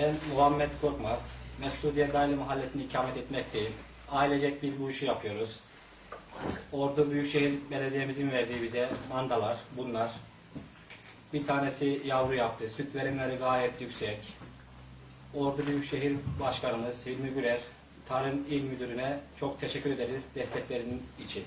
Ben Muhammed Korkmaz. Mesudiye Dahili Mahallesi'nde ikamet etmekteyim. Ailecek biz bu işi yapıyoruz. Ordu Büyükşehir Belediye'mizin verdiği bize mandalar bunlar. Bir tanesi yavru yaptı. Süt verimleri gayet yüksek. Ordu Büyükşehir Başkanımız Hilmi Güler, Tarım İl Müdürü'ne çok teşekkür ederiz desteklerinin için.